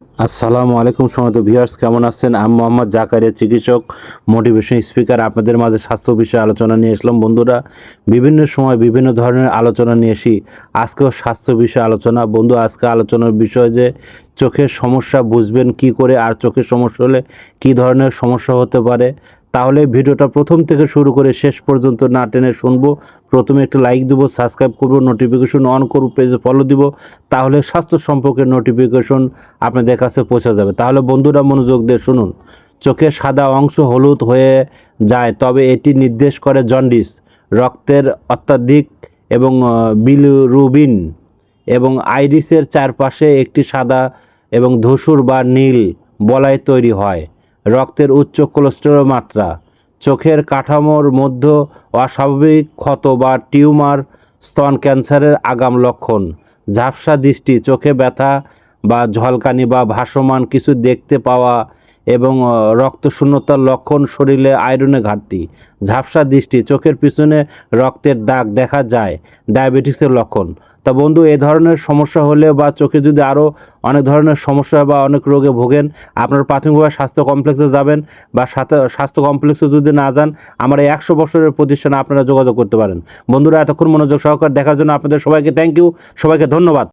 আসসালামু আলাইকুম সমস্ত ভিউয়ার্স, কেমন আছেন? আমি মোহাম্মদ জাকারিয়া, চিকিৎসক মোটিভেশন স্পিকার আপনাদের মাঝে স্বাস্থ্য বিষয়ে আলোচনা নিয়ে আসলাম। বন্ধুরা, বিভিন্ন সময় বিভিন্ন ধরনের আলোচনা নিয়ে আসি। আজকেও স্বাস্থ্য বিষয়ে আলোচনা। বন্ধু, আজকে আলোচনার বিষয় যে, চোখের সমস্যা, বুঝবেন কি করে, আর চোখের সমস্যা হলে কি ধরনের সমস্যা হতে পারে তাহলে ভিডিওটা প্রথম থেকে শুরু করে শেষ পর্যন্ত না টেনে শুনব। প্রথমে একটু লাইক দেবো সাবস্ক্রাইব করব নোটিফিকেশন অন করব পেজে ফলো দিব। তাহলে স্বাস্থ্য সম্পর্কে নোটিফিকেশন আপনাদের কাছে পৌঁছে যাবে। তাহলে বন্ধুরা মনোযোগ দিয়ে শুনুন। চোখের সাদা অংশ হলুদ হয়ে যায়, তবে এটি নির্দেশ করে জন্ডিস রক্তের অত্যাধিক এবং বিলিরুবিন এবং আইরিসের চারপাশে একটি সাদা এবং ধূসর বা নীল বলয় তৈরি হয়। রক্তের উচ্চ কোলেস্টেরল মাত্রা, চোখের কাঠামোর মধ্যে অস্বাভাবিক ক্ষত বা টিউমার, স্তন ক্যান্সারের আগাম লক্ষণ, ঝাপসা দৃষ্টি, চোখে ব্যথা বা ঝলকানি বা ভাসমান কিছু দেখতে পাওয়া এবং রক্তশূন্যতার লক্ষণ শরীরে আয়রনের ঘাটতি, ঝাপসা দৃষ্টি, চোখের পিছনে রক্তের দাগ দেখা যায়, ডায়াবেটিসের লক্ষণ। তা বন্ধু, এ ধরনের সমস্যা হলে বা চোখে যদি আরও অনেক ধরনের সমস্যা বা অনেক রোগে ভোগেন, আপনার প্রাথমিকভাবে স্বাস্থ্য কমপ্লেক্সে যাবেন বা সাথে স্বাস্থ্য কমপ্লেক্সে যদি না যান, আমার এই একশো বছরের প্রতিষ্ঠানে আপনারা যোগাযোগ করতে পারেন। বন্ধুরা, এতক্ষণ মনোযোগ সহকারে দেখার জন্য আপনাদের সবাইকে থ্যাংক ইউ সবাইকে ধন্যবাদ।